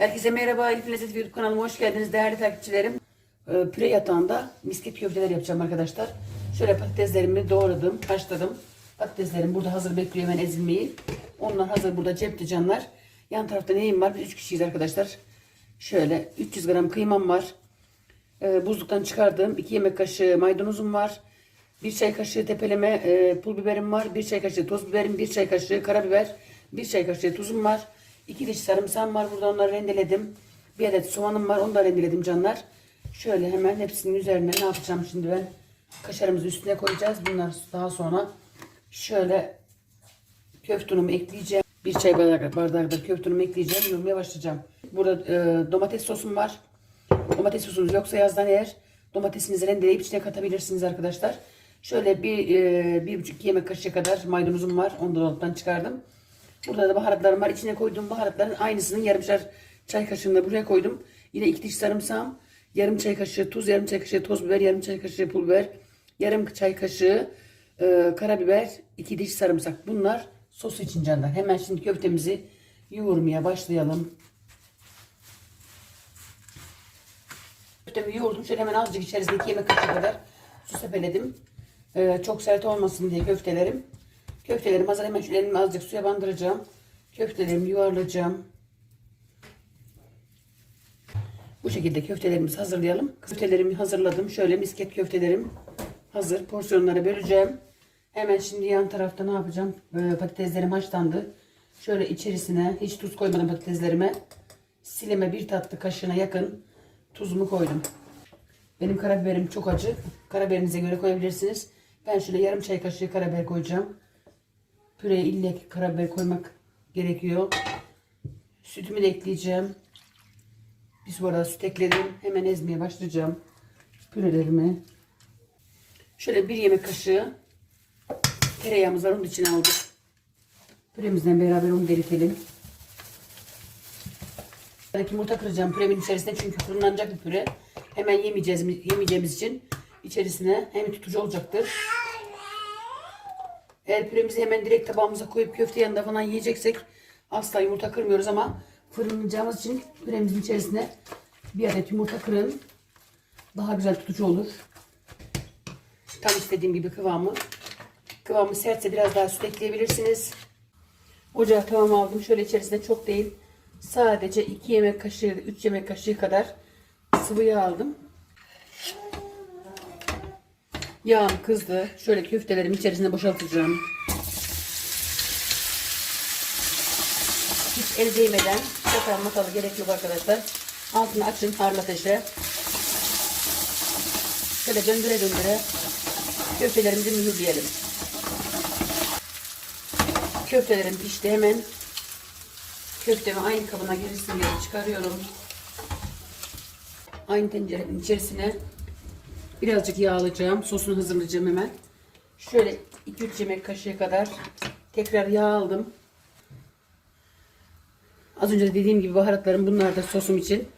Herkese merhaba Elif Lezzet YouTube kanalıma hoş geldiniz değerli takipçilerim. Ee, püre yatağında misket köfteler yapacağım arkadaşlar. Şöyle patateslerimi doğradım, haşladım. Patateslerim burada hazır bekliyor hemen ezilmeyi. Onlar hazır burada cepte canlar. Yan tarafta neyim var? Biz 3 kişiyiz arkadaşlar. Şöyle 300 gram kıymam var. Ee, buzluktan çıkardığım 2 yemek kaşığı maydanozum var. 1 çay kaşığı tepeleme e, pul biberim var. 1 çay kaşığı toz biberim, 1 çay kaşığı karabiber, 1 çay kaşığı tuzum var. 2 diş sarımsağım var. Burada onları rendeledim. Bir adet soğanım var. Onu da rendeledim canlar. Şöyle hemen hepsinin üzerine ne yapacağım şimdi ben? Kaşarımızı üstüne koyacağız. Bunlar daha sonra şöyle köftunumu ekleyeceğim. Bir çay bardağı, bardağı da köftunumu ekleyeceğim. Yoğurmaya başlayacağım. Burada e, domates sosum var. Domates sosunuz yoksa yazdan eğer domatesinizi rendeleyip içine katabilirsiniz arkadaşlar. Şöyle bir, e, bir buçuk yemek kaşığı kadar maydanozum var. Onu da dolaptan çıkardım. Burada da baharatlarım var. İçine koyduğum baharatların aynısının yarımşar çay kaşığını buraya koydum. Yine iki diş sarımsağım. Yarım çay kaşığı tuz, yarım çay kaşığı toz biber, yarım çay kaşığı pul biber, yarım çay kaşığı e, karabiber, iki diş sarımsak. Bunlar sos için canlar. Hemen şimdi köftemizi yoğurmaya başlayalım. Köftemi yoğurdum. Şöyle hemen azıcık içerisinde iki yemek kaşığı kadar su sepeledim. Ee, çok sert olmasın diye köftelerim. Köftelerim hazır. Hemen şöyle elimi azıcık suya bandıracağım. Köftelerimi yuvarlayacağım. Bu şekilde köftelerimizi hazırlayalım. Köftelerimi hazırladım. Şöyle misket köftelerim hazır. Porsiyonlara böleceğim. Hemen şimdi yan tarafta ne yapacağım? Böyle patateslerim haşlandı. Şöyle içerisine hiç tuz koymadım patateslerime. Sileme bir tatlı kaşığına yakın tuzumu koydum. Benim karabiberim çok acı. Karabiberinize göre koyabilirsiniz. Ben şöyle yarım çay kaşığı karabiber koyacağım. Püreye ille ki karabiber koymak gerekiyor. Sütümü de ekleyeceğim. Bir su bardağı süt ekledim. Hemen ezmeye başlayacağım. Pürelerimi. Şöyle bir yemek kaşığı tereyağımız var. Onun içine aldık. Püremizden beraber onu eritelim. Belki yumurta kıracağım püremin içerisine çünkü fırınlanacak bir püre. Hemen yemeyeceğiz, yemeyeceğimiz için içerisine hem tutucu olacaktır. Eğer püremizi hemen direkt tabağımıza koyup köfte yanında falan yiyeceksek asla yumurta kırmıyoruz ama fırınlayacağımız için püremizin içerisine bir adet yumurta kırın. Daha güzel tutucu olur. Tam istediğim gibi kıvamı. Kıvamı sertse biraz daha süt ekleyebilirsiniz. Ocağa tavamı aldım. Şöyle içerisinde çok değil. Sadece 2 yemek kaşığı, 3 yemek kaşığı kadar sıvı yağ aldım. Yağım kızdı. Şöyle köftelerimi içerisine boşaltacağım. Hiç el değmeden çatal matalı gerek yok arkadaşlar. Altını açın harlı ateşe. Şöyle döndüre döndüre köftelerimizi mühürleyelim. Köftelerim pişti hemen köftemi aynı kabına girsin diye çıkarıyorum. Aynı tencerenin içerisine birazcık yağ alacağım. Sosunu hazırlayacağım hemen. Şöyle 2-3 yemek kaşığı kadar tekrar yağ aldım. Az önce de dediğim gibi baharatlarım bunlar da sosum için.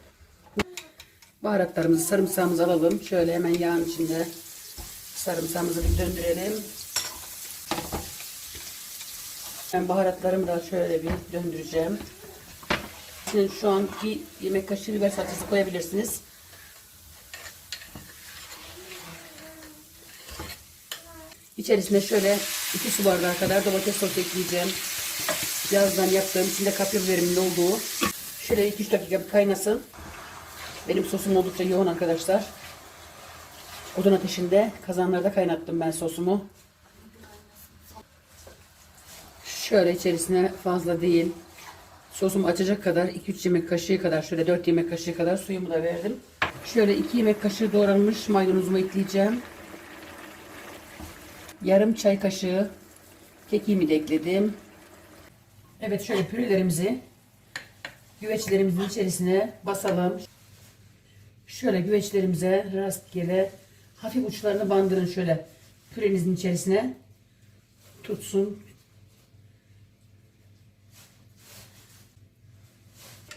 Baharatlarımızı, sarımsağımızı alalım. Şöyle hemen yağın içinde sarımsağımızı bir döndürelim. Ben baharatlarımı da şöyle bir döndüreceğim. Şimdi şu an bir yemek kaşığı biber salçası koyabilirsiniz. İçerisine şöyle 2 su bardağı kadar domates sosu ekleyeceğim. Yazdan yaptığım içinde kapya biberimin olduğu. Şöyle 2-3 dakika bir kaynasın. Benim sosum oldukça yoğun arkadaşlar. Odun ateşinde kazanlarda kaynattım ben sosumu. Şöyle içerisine fazla değil. Sosumu açacak kadar 2-3 yemek kaşığı kadar şöyle 4 yemek kaşığı kadar suyumu da verdim. Şöyle 2 yemek kaşığı doğranmış maydanozumu ekleyeceğim. Yarım çay kaşığı kekiğimi de ekledim. Evet şöyle pürelerimizi güveçlerimizin içerisine basalım. Şöyle güveçlerimize rastgele hafif uçlarını bandırın şöyle pürenizin içerisine tutsun.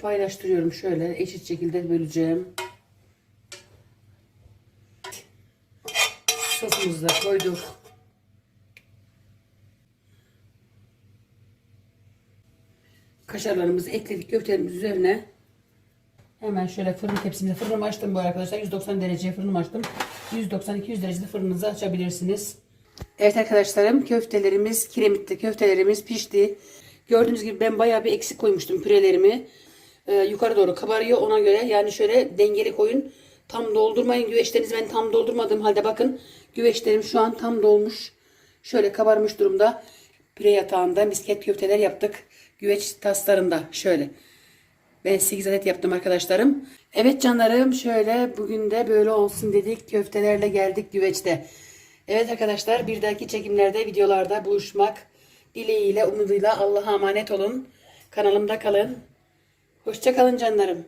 Paylaştırıyorum şöyle eşit şekilde böleceğim. Sosumuzu da koyduk. Kaşarlarımızı ekledik köftelerimiz üzerine Hemen şöyle fırın tepsimde fırınımı açtım bu arkadaşlar. 190 dereceye fırınımı açtım. 190-200 derecede fırınınızı açabilirsiniz. Evet arkadaşlarım köftelerimiz, kiremitte köftelerimiz pişti. Gördüğünüz gibi ben bayağı bir eksik koymuştum pürelerimi. Ee, yukarı doğru kabarıyor ona göre. Yani şöyle dengeli koyun. Tam doldurmayın güveçlerinizi ben tam doldurmadığım halde bakın. Güveçlerim şu an tam dolmuş. Şöyle kabarmış durumda. Püre yatağında misket köfteler yaptık. Güveç taslarında şöyle. Ben 8 adet yaptım arkadaşlarım. Evet canlarım şöyle bugün de böyle olsun dedik. Köftelerle geldik güveçte. Evet arkadaşlar bir dahaki çekimlerde videolarda buluşmak dileğiyle umuduyla Allah'a emanet olun. Kanalımda kalın. Hoşça kalın canlarım.